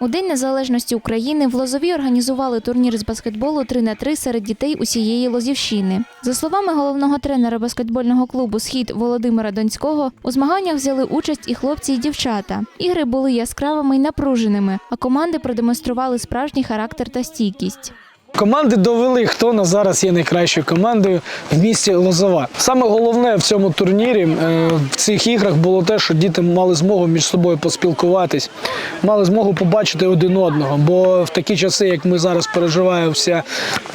У День Незалежності України в Лозові організували турнір з баскетболу 3 на 3 серед дітей усієї Лозівщини. За словами головного тренера баскетбольного клубу Схід Володимира Донського, у змаганнях взяли участь і хлопці, і дівчата. Ігри були яскравими й напруженими, а команди продемонстрували справжній характер та стійкість. Команди довели, хто на зараз є найкращою командою в місті Лозова. Саме головне в цьому турнірі е, в цих іграх було те, що діти мали змогу між собою поспілкуватись, мали змогу побачити один одного. Бо в такі часи, як ми зараз переживає вся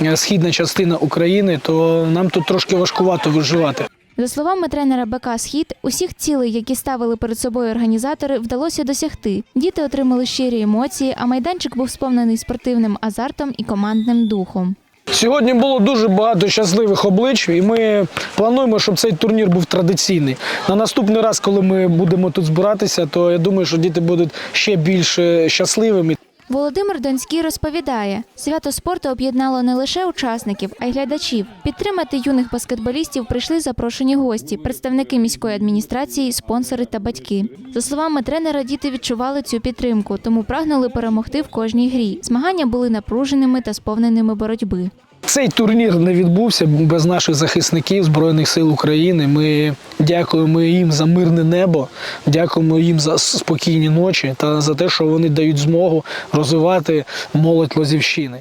е, східна частина України, то нам тут трошки важкувато виживати. За словами тренера БК Схід, усіх цілей, які ставили перед собою організатори, вдалося досягти. Діти отримали щирі емоції, а майданчик був сповнений спортивним азартом і командним духом. Сьогодні було дуже багато щасливих облич, і ми плануємо, щоб цей турнір був традиційний. На наступний раз, коли ми будемо тут збиратися, то я думаю, що діти будуть ще більш е, щасливими. Володимир Донський розповідає, свято спорту об'єднало не лише учасників, а й глядачів. Підтримати юних баскетболістів прийшли запрошені гості, представники міської адміністрації, спонсори та батьки. За словами тренера, діти відчували цю підтримку, тому прагнули перемогти в кожній грі. Змагання були напруженими та сповненими боротьби. Цей турнір не відбувся без наших захисників Збройних сил України. Ми дякуємо їм за мирне небо, дякуємо їм за спокійні ночі та за те, що вони дають змогу розвивати молодь Лозівщини.